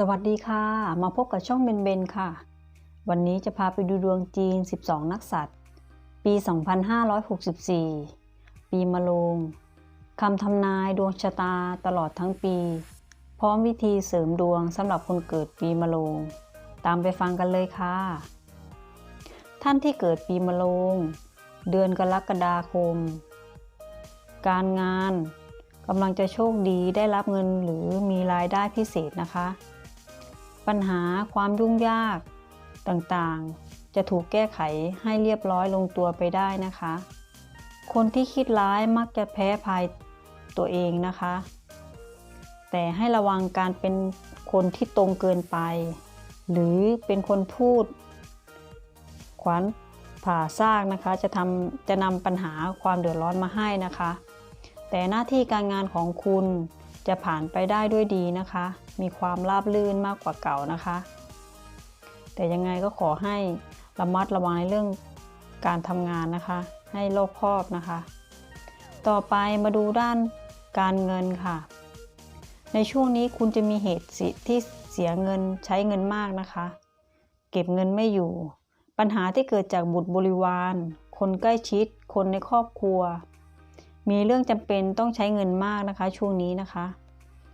สวัสดีค่ะ มาพบกับช่องเบนเบนค่ะ วันนี้จะพาไปดูดวงจีน 12 นักษัตริย์ ปี 2564 ปีมะโรงคำทำนายดวงชะตาตลอดทั้งปี พร้อมวิธีเสริมดวงสำหรับคนเกิดปีมะโรงตามไปฟังกันเลยค่ะ ท่านที่เกิดปีมะโรงเดือนกรกฎาคม การงานกำลังจะโชคดีได้รับเงินหรือมีรายได้พิเศษนะคะ ปัญหาความยุ่งยากต่างๆ จะถูกแก้ไขให้เรียบร้อยลงตัวไปได้นะคะ คนที่คิดร้ายมักจะแพ้ภัยตัวเองนะคะ แต่ให้ระวังการเป็นคนที่ตรงเกินไป หรือเป็นคนพูด ขวานผ่าซากนะคะ จะทำจะนำปัญหาความเดือดร้อนมาให้นะคะ แต่หน้าที่การงานของคุณ จะผ่านไปได้ด้วยดีนะคะ มีความราบรื่นมากกว่าเก่านะคะ แต่ยังไงก็ขอให้ระมัดระวังในเรื่องการทำงานนะคะ ให้รอบคอบนะคะ ต่อไปมาดูด้านการเงินค่ะ ในช่วงนี้คุณจะมีเหตุสิที่เสียเงินใช้เงินมากนะคะ เก็บเงินไม่อยู่ ปัญหาที่เกิดจากบุตรบริวาร คนใกล้ชิด คนในครอบครัว มีเรื่องจำเป็นต้องใช้เงินมากนะคะ ช่วงนี้นะคะ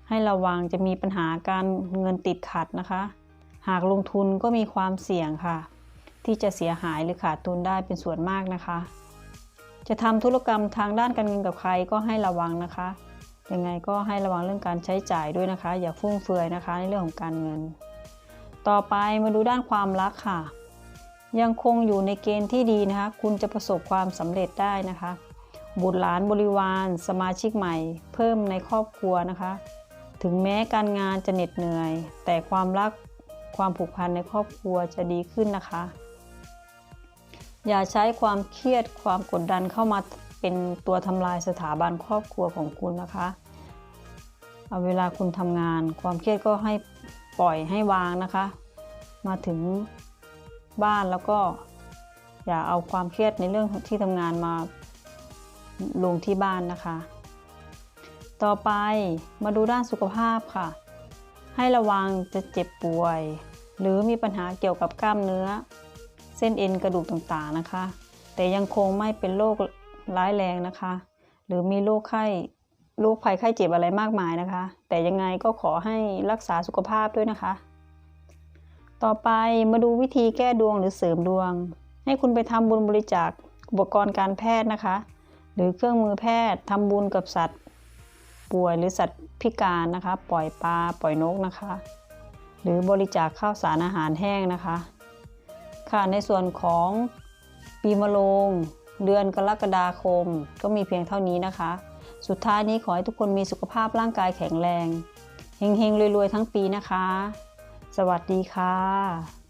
ให้ระวังจะมีปัญหาการเงินติดขัดนะคะ หากลงทุนก็มีความเสี่ยงค่ะ ที่จะเสียหายหรือขาดทุนได้เป็นส่วนมากนะคะ จะทำธุรกรรมทางด้านการเงินกับใครก็ให้ระวังนะคะยังไงก็ให้ระวังเรื่องการใช้จ่ายด้วยนะคะ อย่าฟุ่มเฟือยนะคะ ในเรื่องของการเงิน ต่อไปมาดูด้านความรักค่ะ ยังคงอยู่ในเกณฑ์ที่ดีนะคะ คุณจะประสบความสำเร็จได้นะคะ บุตรหลานบริวาร สมาชิกใหม่ เพิ่มในครอบครัวนะคะ ถึงแม้การงานจะเหน็ดเหนื่อย แต่ความรักความผูกพันในครอบครัวจะดีขึ้นนะคะ อย่าใช้ความเครียดความกดดันเข้ามาเป็นตัวทำลายสถาบันครอบครัวของคุณนะคะเอาเวลาคุณทำงาน ความเครียดก็ให้ปล่อยให้วางนะคะ มาถึงบ้านแล้วก็อย่าเอาความเครียดในเรื่องที่ทำงานมา ลงที่บ้านนะคะ ต่อไปมาดูด้านสุขภาพค่ะ ให้ระวังจะเจ็บป่วย หรือมีปัญหาเกี่ยวกับกล้ามเนื้อ เส้นเอ็นกระดูกต่างๆนะคะ แต่ยังคงไม่เป็นโรคร้ายแรงนะคะ หรือมีโรคไข้โรคภัยไข้เจ็บอะไรมากมายนะคะ แต่ยังไงก็ขอให้รักษาสุขภาพด้วยนะคะ ต่อไปมาดูวิธีแก้ดวงหรือเสริมดวง ให้คุณไปทำบุญบริจาคอุปกรณ์การแพทย์นะคะ หรือเครื่องมือแพทย์ทำบุญกับสัตว์ ป่วยหรือสัตว์พิการนะคะ ปล่อยปลาปล่อยนกนะคะ หรือบริจาคข้าวสารอาหารแห้งนะคะ ค่ะในส่วนของปีมะโรงเดือนกรกฎาคม ก็มีเพียงเท่านี้นะคะ สุดท้ายนี้ขอให้ทุกคนมีสุขภาพร่างกายแข็งแรงเฮงๆรวยๆทั้งปีนะคะ สวัสดีค่ะ